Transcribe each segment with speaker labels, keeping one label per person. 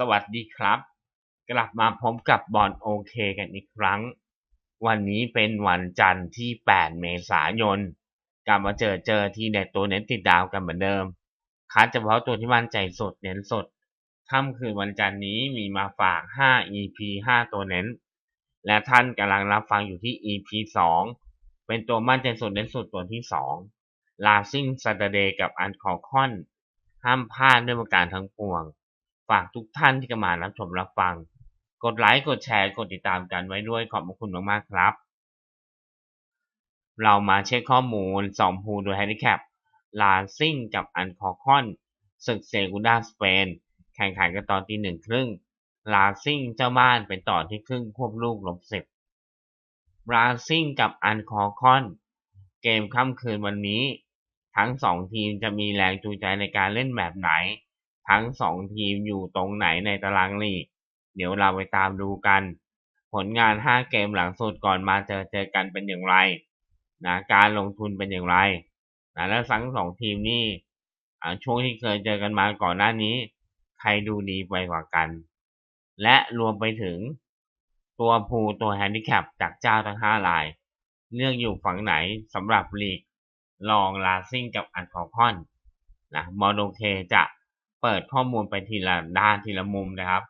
Speaker 1: สวัสดีครับ กลับมาพบกับบอลโอเคกันอีกครั้ง วันนี้เป็นวันจันทร์ที่ 8 เมษายน กลับมาเจอเจอที่เด็ดตัวเน้นติดดาวกันเหมือนเดิม คัดเฉพาะตัวที่มั่นใจสดเน้นสดค่ำคืนวันจันทร์นี้มีมาฝาก 5 EP 5 ตัวเน้น และท่านกำลังรับฟังอยู่ที่ EP 2 เป็นตัวมั่นใจสดเน้นสดตัวที่2ลาซิ่งซัตเดย์กับอันคอคอนห้ามพลาดด้วยประการทั้งปวง ฝากทุกท่านที่กำลังรับชมรับฟัง กดไลค์กดแชร์กดติดตามกันไว้ด้วยขอบคุณมากๆครับ เรามาเช็คข้อมูล2พูโดยแฮนดิแคปลาซิ่งกับอันคอคอนศึกเซกูด้าสเปน แข่งขันกันตอนตีหนึ่งครึ่งลาซิ่งเจ้าบ้านเป็นต่อที่ครึ่งควบลูกลบสิบลาซิ่งกับอันคอคอน เกมค่ำคืนวันนี้ ทั้งสองทีมจะมีแรงจูงใจในการเล่นแบบไหน ทั้งสองทีมอยู่ตรงไหนในตารางลีก เดี๋ยวเราไปตามดูกัน ผลงาน 5 เกมหลังสุดก่อนมาเจอเจอกันเป็นอย่างไรนะการลงทุนเป็นอย่างไรนะแล้วทั้งสองทีมนี่ช่วงที่เคยเจอกันมาก่อนหน้านี้ ใครดูดีไปกว่ากัน และรวมไปถึงตัวพูตัวแฮนดิแคปจากเจ้าทั้ง 5 ลาย เลือกอยู่ฝั่งไหนสำหรับลีกลองลาซิ่งกับอันคอคอนนะมอโนเคจะ ปิดข้อมูลไปทีละด้านทีละมุมนะครับ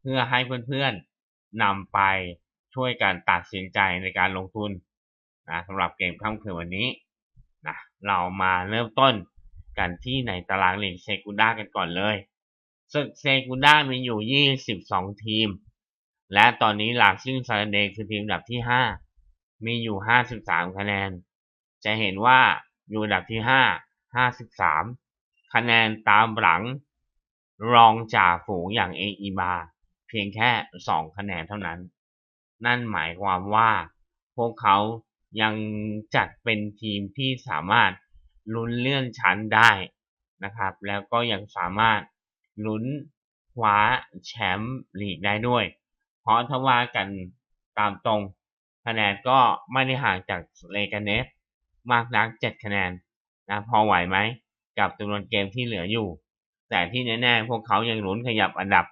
Speaker 1: เพื่อให้เพื่อนๆนำไปช่วยกันตัดสินใจในการลงทุนนะสำหรับเกมค่ำคืนวันนี้นะเรามาเริ่มต้นกันที่ในตารางลีกเซกูด้ากันก่อนเลยศึกเซกูด้ามีอยู่ 22 ทีม และตอนนี้หลักซิ่งซาเดย์คือทีมอันดับที่ 5 มีอยู่ 53 คะแนน จะเห็นว่าอยู่อันดับที่ 5 53 คะแนนตามหลัง รองจ่าฝูงอย่างเออีบาเพียงแค่ 2 คะแนนเท่านั้น นั่นหมายความว่า พวกเขายังจัดเป็นทีมที่สามารถลุ้นเลื่อนชั้นได้นะครับ แล้วก็ยังสามารถลุ้นคว้าแชมป์ลีกได้ด้วย เพราะถ้าว่ากันตามตรงคะแนนก็ไม่ได้ห่างจากเลกาเนฟมากนัก 7 คะแนนนะพอไหวไหมกับจำนวนเกมที่เหลืออยู่ แต่ที่แน่ๆพวกเขายังหลุนขยับอันดับ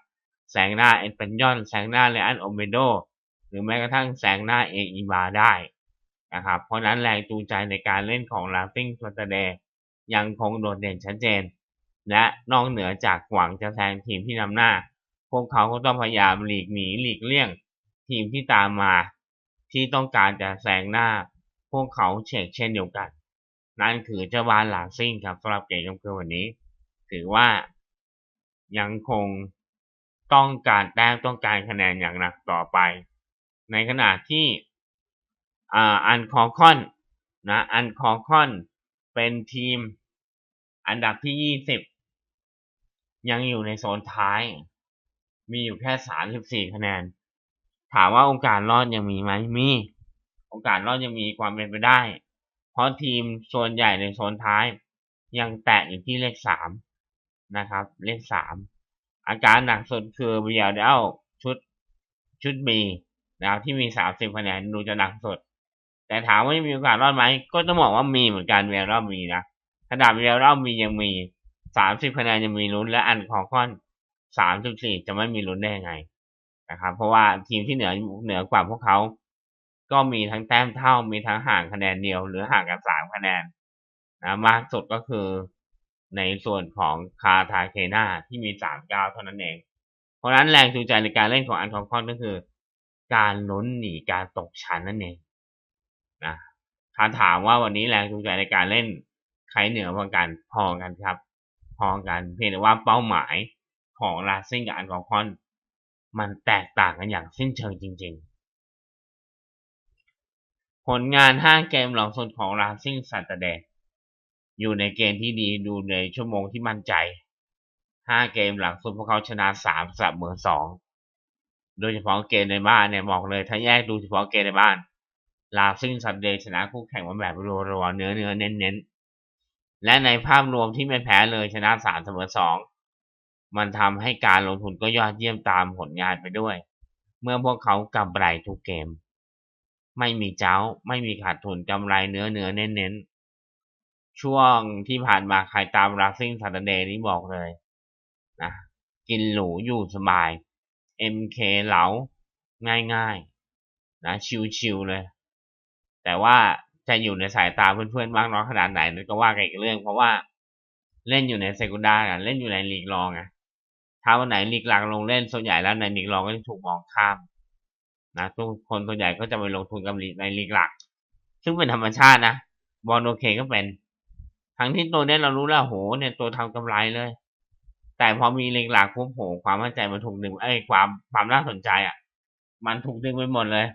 Speaker 1: แซงหน้าเอ็นเปนยอนแซงหน้าเลอันโอเมโดหรือแม้กระทั่งแซงหน้าเออีบาได้นะครับเพราะนั้นแรงจูงใจในการเล่นของลาฟิงสตเดย์ยังคงโดดเด่นชัดเจน และนอกเหนือจากหวังจะแซงทีมที่นำหน้า พวกเขาก็ต้องพยายามหลีกหนีหลีกเลี่ยง ทีมที่ตามมา ที่ต้องการจะแซงหน้า พวกเขาเชกเช่นเดียวกัน นั่นคือเจ้าบ้านลาซิงครับสำหรับเกมค่ำคืนวันนี้ ถือว่ายังคงต้องการแต้มต้องการคะแนนอย่างหนักต่อไป ในขณะที่อันคอคอนนะอันคอคอนเป็นทีมอันดับที่ 20 ยังอยู่ในโซนท้าย มีอยู่แค่ 34 คะแนน ถามว่าโอกาสรอดยังมีไหมมี โอกาสรอดยังมีความเป็นไปได้ เพราะทีมโซนใหญ่ในโซนท้าย ยังแตะอยู่ที่เลข 3 นะครับ เลข3อาการหนักสุดคือเบียร์เดลชุดชุด B นะครับที่มี30คะแนนดูจะหนักสุด แต่ถามว่ามีโอกาสรอดไหม ก็ต้องบอกว่ามีเหมือนกันเวลรอบมีนะขนาดเวลรอบมียังมีสามสิบคะแนนยังมีลุ้นและอันคอคอนสามสิบสี่จะไม่มีลุ้นได้ยังไงนะครับ เพราะว่าทีมที่เหนือเหนือกว่าพวกเขาก็มีทั้งแต้มเท่ามีทั้งห่างคะแนนเดียว หรือห่างกันสามคะแนนนะมากสุดก็คือ ในส่วนของคาทาเคนาที่มีสามเก้าเท่านั้นเอง เพราะนั้นแรงจูงใจในการเล่นของอันคอคอนก็คือ การลุ้นหนีการตกชั้นนั่นเองนะถ้าถามว่าวันนี้แรงจูงใจในการเล่นใครเหนือกว่ากันพอกันครับ พอกันเพียงแต่ว่าเป้าหมายของลาซิ่งกับอันกอคอนมันแตกต่างกันอย่างสิ้นเชิงจริง ๆ ผลงาน 5 เกมหลังสุดของลาซิ่งสัตเดย์ อยู่ในเกณฑ์ที่ดีดูในชั่วโมงที่มั่นใจ 5 เกมหลังสุดพวกเขาชนะ 3 เสมอ 2 โดยเฉพาะเกมในบ้านเนี่ยบอกเลยถ้าแยกดูเฉพาะเกมในบ้าน ลาซิ่งซันเดย์ชนะคู่แข่งมาแบบรัวๆเนื้อเนื้อเน้นเน้นและในภาพรวมที่ไม่แพ้เลยชนะสามเสมอสองมันทำให้การลงทุนก็ยอดเยี่ยมตามผลงานไปด้วย เมื่อพวกเขากำไรทุกเกม ไม่มีเจ้าไม่มีขาดทุนกำไรเนื้อเนื้อเน้นเน้น ช่วงที่ผ่านมาใครตามลาซิ่งซันเดย์นี้บอกเลยนะกินหรูอยู่สบาย MK เหลาง่ายๆ นะชิวๆเลย แต่ว่าจะอยู่ในสายตาเพื่อนๆมากน้อยขนาดไหนนั่นก็ว่ากันอีกเรื่อง เพราะว่าเล่นอยู่ในเซกุนดาเล่นอยู่ในลีกรองอะถ้าวันไหนลีกหลักลงเล่นส่วนใหญ่แล้วในลีกรองก็จะถูกมองข้ามนะทุกคนส่วนใหญ่ก็จะไปลงทุนกับในลีกหลัก ซึ่งเป็นธรรมชาตินะบอลโอเคก็เป็น ทั้งที่ตัวเนี้ยเรารู้แล้วโหเนี่ยตัวทำกำไรเลย แต่พอมีลีกหลักปุ๊บโหความมั่นใจมันถูกดึงเอ้ความความน่าสนใจอะ มันถูกดึงไปหมดเลย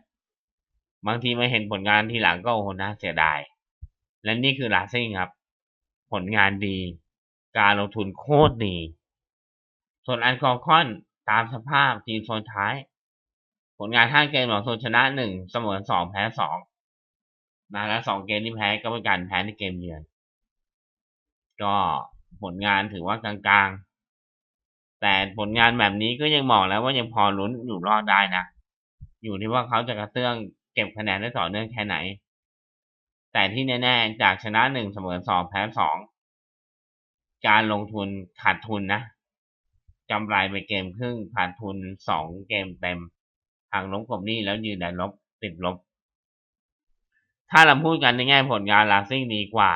Speaker 1: บางทีมาเห็นผลงานทีหลังก็โอ้โหน่าเสียดาย และนี่คือลาซิ่งครับ ผลงานดี การลงทุนโคตรดี ส่วนอันคอคอนตามสภาพทีมโซนท้าย ผลงานห้าเกมของโซนชนะหนึ่งเสมอสองแพ้สองนะและสองเกมที่แพ้ก็เป็นการแพ้ในเกมเยือน ก็ผลงานถือว่ากลางๆ แต่ผลงานแบบนี้ก็ยังมองแล้วว่ายังพอลุ้นอยู่รอดได้นะ อยู่ที่ว่าเขาจะกระเตื้องเก็บคะแนนได้ต่อเนื่องแค่ไหน แต่ที่แน่ๆ จากชนะหนึ่งเสมอสองแพ้สองการลงทุนขาดทุนนะกำไรไปเกมครึ่งขาดทุนสองเกมเต็มทางลบกับนี่แล้วยืนได้ลบติดลบ ถ้าเราพูดกันในแง่ผลงานลาซิ่งดีกว่า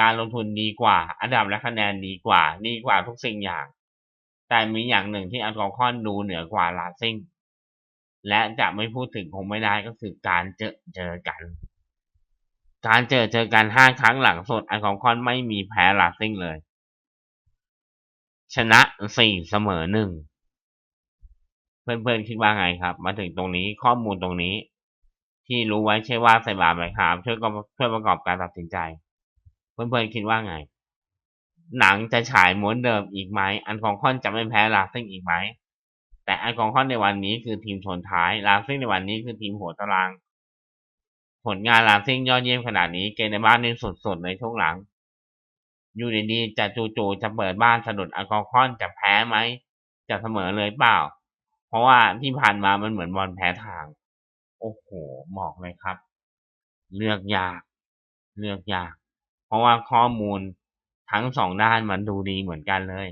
Speaker 1: การลงทุนดีกว่า อันดับและคะแนนดีกว่า ดีกว่าทุกสิ่งอย่าง แต่มีอย่างหนึ่งที่อัลกอคอนดูเหนือกว่าลาซิ่งและจะไม่พูดถึงคงไม่ได้ก็คือการเจอเจอกัน การเจอเจอกันห้าครั้งหลังสุดอัลกอคอนไม่มีแพ้ลาซิ่งเลย ชนะสี่เสมอหนึ่งเพื่อนๆคิดว่าไงครับ มาถึงตรงนี้ข้อมูลตรงนี้ ที่รู้ไว้ใช่ว่าใส่บาตรไหมครับช่วยก็ช่วยประกอบการตัดสินใจ เพื่อนๆคิดว่าไง หนังจะฉายม้วนเดิมอีกไหม อันของคอนจะไม่แพ้ลาซิ่งอีกไหม แต่อันของคอนในวันนี้คือทีมชนท้าย ลาซิ่งในวันนี้คือทีมหัวตาราง ผลงานลาซิ่งยอดเยี่ยมขนาดนี้ เกมในบ้านนี่สุดๆในช่วงหลัง อยู่ดีๆจะจู่ๆจะเปิดบ้านสะดุดอัลกองคอนจะแพ้ไหม จะเสมอเลยเปล่า เพราะว่าที่ผ่านมามันเหมือนบอลแพ้ทาง โอ้โหบอกเลยครับ เลือกยาก เลือกยาก เพราะว่าข้อมูลทั้งสองด้านมันดูดีเหมือนกันเลย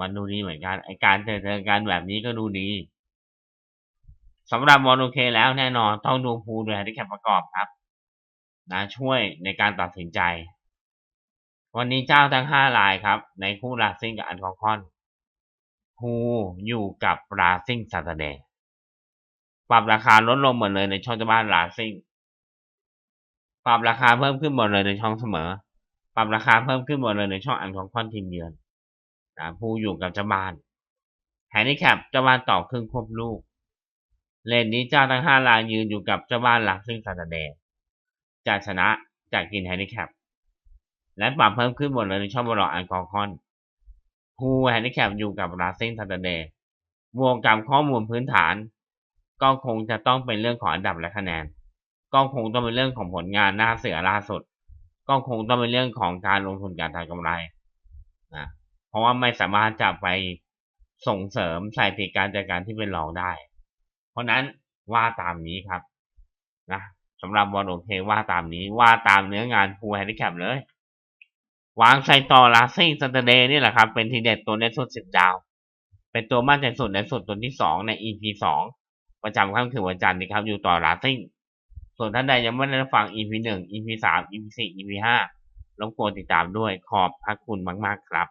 Speaker 1: มันดูดีเหมือนกัน ไอการเจอเจอกันแบบนี้ก็ดูดีสำหรับบอลโอเคแล้วแน่นอนต้องดูพูด้วยที่แคปประกอบครับนะช่วยในการตัดสินใจ วันนี้เจ้าทั้งห้ารายครับ ในคู่ลาซิงกับอันคอคอนฮูอยู่กับราซิ่งซาตเดย์ปรับราคาลดลงหมดเลยในช่องจ้าบ้านราซิ่ง ปรับราคาเพิ่มขึ้นหมดเลยในช่องเสมอ ปรับราคาเพิ่มขึ้นหมดเลยในช่องอันของคอนทีมเยือนนะผู้อยู่กับเจ้าบ้านแฮนดี้แคปเจ้าบ้านต่อครึ่งควบลูก เลนนี้เจ้าทั้งห้ารายยืนอยู่กับเจ้าบ้านราซิ่งซาตเดย์จะชนะจากกินแฮนดี้แคปและปรับเพิ่มขึ้นหมดเลยในช่องบอลอันกองคอนฮูแฮนดิแคปอยู่กับราซิงทันเดย์บวกกับข้อมูลพื้นฐาน ก็คงจะต้องเป็นเรื่องของอันดับและคะแนน ก็คงต้องเป็นเรื่องของผลงานหน้าเสือล่าสุด ก็คงต้องเป็นเรื่องของการลงทุนการทำกำไรนะเพราะว่าไม่สามารถจะไปส่งเสริมสถิติการจัดการที่เป็นรองได้ เพราะนั้นว่าตามนี้ครับนะสำหรับบอลโอเคว่าตามนี้ว่าตามเนื้องานฟูแฮนดิแคปเลย วางใส่ต่อลาซิ่งซันเดย์นี่แหละครับ เป็นทีเด็ดตัวในสุดสิบดาว เป็นตัวมั่นใจสุดในสุดตัวที่สองใน EP สองประจำค่ำคืนวันจันทร์นะครับอยู่ต่อลาซิ่ง ส่วนท่านใดยังไม่ได้ฟัง EP หนึ่ง EP สาม EP สี่ EP ห้ารบกวนติดตามด้วย ขอบพระคุณมาก ๆ ครับ